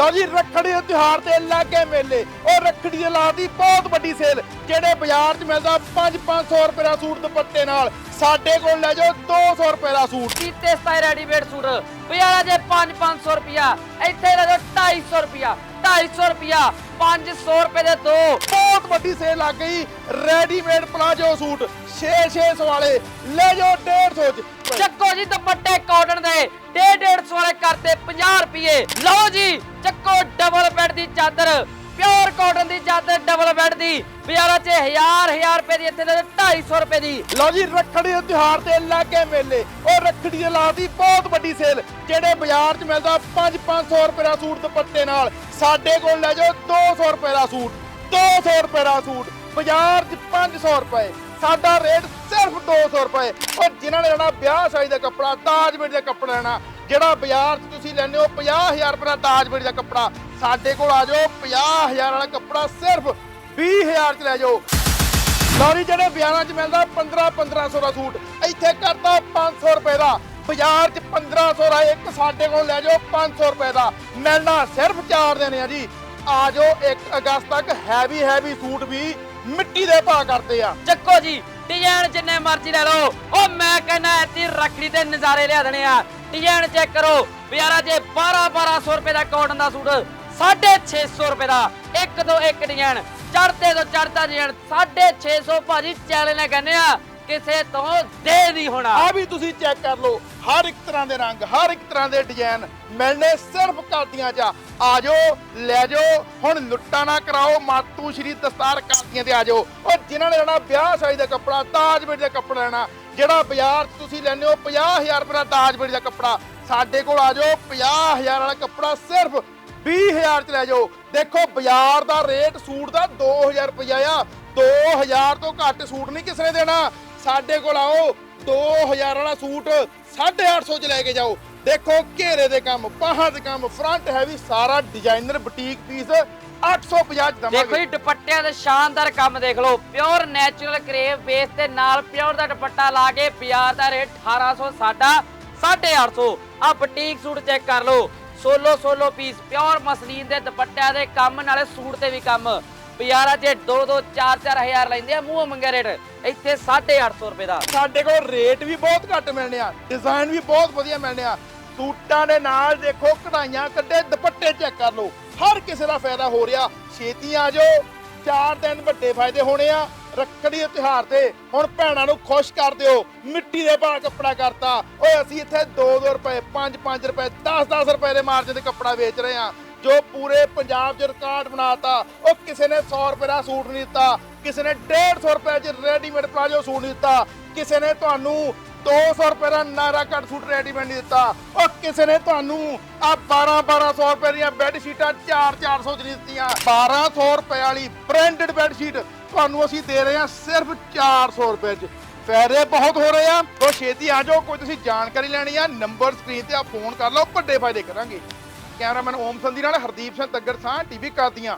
ਲਓ ਜੀ ਰੱਖੜੀ ਦੇ ਤਿਉਹਾਰ ਤੇ ਲੱਗੇ ਮੇਲੇ। ਉਹ ਰੱਖੜੀ ਦੇ ਲਾ ਦੀ ਬਹੁਤ ਵੱਡੀ ਸੇਲ ਜਿਹੜੇ ਬਾਜ਼ਾਰ 'ਚ ਮਿਲਦਾ 5-500 ਰੁਪਏ ਦਾ ਸੂਟ ਦੁਪੱਟੇ ਨਾਲ। ਸਾਡੇ ਕੋਲ ਲੈ ਜਾਓ 200 ਰੁਪਏ ਦਾ ਸੂਟ। ਕੀਤੇ ਸਤਾਈ ਰੈਡੀਮੇਡ ਸੂਟ? ਬਾਜ਼ਾਰਾਂ ਜੇ 5-500 ਰੁਪਿਆ ਇੱਥੇ ਲੈ ਜਾਓ 250 ਰੁਪਿਆ 250 ਰੁਪਿਆ 500 ਰੁਪਏ ਦੇ ਦੋ। ਬਹੁਤ ਵੱਡੀ ਸੇਲ ਲੱਗ ਗਈ ਰੈਡੀਮੇਡ ਪਲਾਜੋ ਸੂਟ। 6-600 ਵਾਲੇ ਲੈ ਜਾਓ 150 'ਚ। ਚੱਕੋ ਜੀ ਦੁਪੱਟੇ ਕਾਟਨ ਦੇ 150 ਵਾਲੇ ਕਰਤੇ 50 ਰੁਪਏ ਲਓ ਜੀ ਚੱਕੋ ਡਬਲ ਬੈੱਡ ਦੀ ਚਾਦਰ। ਪਿਓਰ ਕਾਟਨ ਦੀ ਚਾਦਰ ਡਬਲ ਬੈੱਡ ਦੀ। ਬਾਜ਼ਾਰਾਂ 'ਚ ਹਜ਼ਾਰ ਹਜ਼ਾਰ ਰੁਪਏ ਦੀ ਇੱਥੇ ਲੈ 250 ਰੁਪਏ ਦੀ। ਲਓ ਜੀ, ਰੱਖੜੀ ਦੇ ਤਿਉਹਾਰ ਤੇ ਲੱਗੇ ਮੇਲੇ। ਉਹ ਰੱਖੜੀ ਦੇ ਲਾ ਬਹੁਤ ਵੱਡੀ ਸੇਲ ਜਿਹੜੇ ਬਾਜ਼ਾਰ 'ਚ ਮਿਲਦਾ 5-500 ਰੁਪਏ ਦਾ ਸੂਟ ਦੁਪੱਟੇ ਨਾਲ। ਸਾਡੇ ਕੋਲ ਲੈ ਜਾਓ 200 ਰੁਪਏ ਦਾ ਸੂਟ 200 ਰੁਪਏ ਦਾ ਸੂਟ। ਬਾਜ਼ਾਰ 'ਚ 500 ਰੁਪਏ, ਸਾਡਾ ਰੇਟ ਸਿਰਫ 200 ਰੁਪਏ। ਉਹ ਜਿਨ੍ਹਾਂ ਨੇ ਲੈਣਾ, ਵਿਆਹ ਸ਼ਾਦੀ ਦਾ ਕੱਪੜਾ ਤਾਜਮਹਿਲ ਦਾ ਕੱਪੜਾ ਲੈਣਾ ਜਿਹੜਾ ਬਾਜ਼ਾਰ 'ਚ ਤੁਸੀਂ ਲੈਂਦੇ ਹੋ 50000 ਰੁਪਏ ਦਾ ਬੜੀ ਦਾ ਕੱਪੜਾ, ਸਾਡੇ ਕੋਲ ਆ ਜਾਓ 50000 ਵਾਲਾ ਕੱਪੜਾ ਸਿਰਫ 20000 'ਚ ਲੈ ਜਾਓ। ਲੌਰੀ ਜਿਹੜੇ ਬਿਆਨਾਂ 'ਚ ਮਿਲਦਾ 15 1500 ਦਾ ਸੂਟ, ਇੱਥੇ ਕਰਦਾ 500 ਰੁਪਏ ਦਾ। ਬਾਜ਼ਾਰ 'ਚ 1500 ਦਾ ਇੱਕ ਸਾਡੇ ਕੋਲ ਲੈ ਜਾਓ 500 ਰੁਪਏ ਦਾ। ਮਿਲਣਾ ਸਿਰਫ 4 ਦਿਨ ਆ ਜੀ। ਆ ਜਾਓ 1 ਅਗਸਤ ਤੱਕ ਹੈਵੀ ਹੈਵੀ ਸੂਟ ਵੀ ਮਿੱਟੀ ਦੇ ਭਾਅ ਕਰਦੇ ਆ। ਚੱਕੋ ਜੀ ਡਿਜ਼ਾਈਨ ਜਿੰਨੇ ਮਰਜ਼ੀ ਲੈ ਲਓ। ਉਹ ਮੈਂ ਕਹਿੰਦਾ ਇੱਥੇ ਰੱਖੜੀ ਦੇ ਨਜ਼ਾਰੇ ਲਿਆ ਦੇਣੇ ਆ। ਡਿਜ਼ਾਈਨ ਚੈੱਕ ਕਰੋ। ਬਾਜ਼ਾਰਾਂ 'ਚ 12 1200 ਰੁਪਏ ਦਾ ਕਾਟਨ ਦਾ ਸੂਟ 650 ਰੁਪਏ ਦਾ। ਇੱਕ ਤੋਂ ਇੱਕ ਡਿਜ਼ਾਈਨ ਚੜਤੇ ਤੋਂ ਚੜਤਾ ਡਿਜ਼ਾਈਨ 650 ਭਾਜੀ, ਚੈਲੇ ਨੇ ਕਹਿੰਦੇ ਆ ਕਿਸੇ ਤੋਂ ਦੇ ਨਹੀਂ ਹੋਣਾ। ਆ ਵੀ ਤੁਸੀਂ ਚੈੱਕ ਕਰ ਲਓ, ਹਰ ਇੱਕ ਤਰ੍ਹਾਂ ਦੇ ਰੰਗ, ਹਰ ਇੱਕ ਤਰ੍ਹਾਂ ਦੇ ਡਿਜ਼ਾਈਨ ਮਿਲਨੇ ਸਿਰਫ ਕਾਦੀਆਂ 'ਚ ਆ। ਜਾਓ, ਲੈ ਜਾਓ, ਹੁਣ ਲੁੱਟਾ ਨਾ ਕਰਾਓ, ਮਾਤੂ ਸ਼੍ਰੀ ਦਸਤਾਰ ਕਾਦੀਆਂ ਤੇ ਆ ਜਾਓ। ਉਹ ਜਿਨ੍ਹਾਂ ਨੇ ਲੈਣਾ ਵਿਆਹ ਸ਼ਾਦੀ ਦਾ ਕੱਪੜਾ ਤਾਜਮਹਿਲ ਦਾ ਕੱਪੜਾ ਲੈਣਾ, ਜਿਹੜਾ ਬਾਜ਼ਾਰ 'ਚ ਤੁਸੀਂ ਲੈਂਦੇ ਹੋ 50000 ਰੁਪਏ ਦਾ ਤਾਜਮਹਿਲ ਦਾ ਕੱਪੜਾ। ਸਾਡੇ ਕੋਲ ਆ ਜਾਓ 50000 ਵਾਲਾ ਕੱਪੜਾ ਸਿਰਫ 20000 ਚ ਲੈ ਜਾਓ। ਦੇਖੋ, ਬਾਜ਼ਾਰ ਦਾ ਰੇਟ ਸੂਟ ਦਾ 2000 ਰੁਪਇਆ ਆ। 2000 ਤੋਂ ਘੱਟ ਸੂਟ ਨਹੀਂ ਕਿਸੇ ਨੇ ਦੇਣਾ। ਸਾਡੇ ਕੋਲ ਆਓ 2000 ਵਾਲਾ ਸੂਟ 850 ਚ ਲੈ ਕੇ ਜਾਓ। ਦੇਖੋ ਘੇਰੇ ਦੇ ਕੰਮ, ਬਾਹਾਂ ਦੇ ਕੰਮ ਫਰੰਟ ਹੈਵੀ ਸਾਰਾ ਡਿਜ਼ਾਈਨਰ ਬੁਟੀਕ ਪੀਸ 850 ਚ ਦੇਖੋ ਜੀ, ਦੁਪੱਟਿਆਂ ਦੇ ਸ਼ਾਨਦਾਰ ਕੰਮ ਦੇਖ ਲਓ। ਪਿਓਰ ਨੈਚੁਰਲ ਕਰੇਵ ਬੇਸ ਤੇ ਨਾਲ ਪਿਓਰ ਦਾ ਦੁਪੱਟਾ ਲਾ ਕੇ ਬਾਜ਼ਾਰ ਦਾ ਰੇਟ 1800 ਸਾਡਾ 850 ਆ ਬੁਟੀਕ ਸੂਟ ਚੈੱਕ ਕਰ ਲਓ। Solo solo piece pure muslin ਦੇ ਦੁਪੱਟਿਆਂ ਦੇ ਕੰਮ, ਨਾਲੇ ਸੂਟ ਤੇ ਵੀ ਕੰਮ। ਬਾਜ਼ਾਰਾਂ 'ਚ 2 2 4 4000 ਲੈਂਦੇ ਆ, ਮੂੰਹ ਮੰਗੇ ਰੇਟ। ਇੱਥੇ 850 ਰੁਪਏ ਦਾ। ਸਾਡੇ ਕੋਲ ਰੇਟ ਵੀ ਬਹੁਤ ਘੱਟ ਮਿਲਣੇ ਆ, ਡਿਜ਼ਾਈਨ ਵੀ ਬਹੁਤ ਵਧੀਆ ਮਿਲਣੇ ਆ। ਸੂਟਾਂ ਦੇ ਨਾਲ ਦੇਖੋ, ਕਢਾਈਆਂ ਕੱਢੇ, ਦੁਪੱਟੇ ਚੈੱਕ ਕਰ ਲਓ। ਹਰ ਕਿਸੇ ਦਾ ਫਾਇਦਾ ਹੋ ਰਿਹਾ। ਛੇਤੀ ਆ ਜਾਓ। ਚਾਰ ਦਿਨ ਵੱਡੇ ਫਾਇਦੇ ਹੋਣੇ ਆ। ਰੱਖੜੀ ਦੇ ਤਿਉਹਾਰ ਤੇ ਹੁਣ ਭੈਣਾਂ ਨੂੰ ਖੁਸ਼ ਕਰ ਦਿਓ। ਮਿੱਟੀ ਦੇ ਭਾਅ ਕੱਪੜਾ ਕਰਤਾ। ਓਏ, ਅਸੀਂ ਇੱਥੇ 2-2 ਰੁਪਏ 5-5 ਰੁਪਏ 10-10 ਰੁਪਏ ਦੇ ਮਾਰਜਨ ਤੇ ਕੱਪੜਾ ਵੇਚ ਰਹੇ ਆ। ਜੋ ਪੂਰੇ ਪੰਜਾਬ 'ਚ ਰਿਕਾਰਡ ਬਣਾਤਾ, ਉਹ ਕਿਸੇ ਨੇ 100 ਰੁਪਏ ਦਾ ਸੂਟ ਨਹੀਂ ਦਿੱਤਾ, ਕਿਸੇ ਨੇ 150 ਰੁਪਏ 'ਚ ਰੈਡੀਮੇਡ ਪਲਾਜੋ ਸੂਟ ਨਹੀਂ ਦਿੱਤਾ, ਕਿਸੇ ਨੇ ਤੁਹਾਨੂੰ 200 ਰੁਪਏ ਦਾ ਨਾਰਾ ਕੱਟ ਸੂਟ ਰੈਡੀਮੇਡ ਨਹੀਂ ਦਿੱਤਾ, ਉਹ ਕਿਸੇ ਨੇ ਤੁਹਾਨੂੰ ਆ 12 1200 ਰੁਪਏ ਦੀਆਂ ਬੈੱਡ ਸ਼ੀਟਾਂ 4 400 ਚ ਨਹੀਂ ਦਿੱਤੀਆਂ। 1200 ਰੁਪਏ ਵਾਲੀ ਬ੍ਰਾਂਡਡ ਬੈੱਡ ਸ਼ੀਟ ਤੁਹਾਨੂੰ ਅਸੀਂ ਦੇ ਰਹੇ ਹਾਂ ਸਿਰਫ 400 ਰੁਪਏ 'ਚ। ਫਾਇਦੇ ਬਹੁਤ ਹੋ ਰਹੇ ਆ। ਉਹ ਛੇਤੀ ਆ ਜਾਓ, ਕੋਈ ਤੁਸੀਂ ਜਾਣਕਾਰੀ ਲੈਣੀ ਆ ਨੰਬਰ ਸਕਰੀਨ ਤੇ ਆ ਫੋਨ ਕਰ ਲਓ, ਵੱਡੇ ਫਾਇਦੇ ਕਰਾਂਗੇ। ਕੈਮਰਾਮੈਨ ਓਮ ਸੰਧੀ ਨਾਲ ਹਰਦੀਪ ਸਿੰਘ ਤੱਗੜ ਸਾਹ ਟੀਵੀ ਕਾਦੀਆਂ।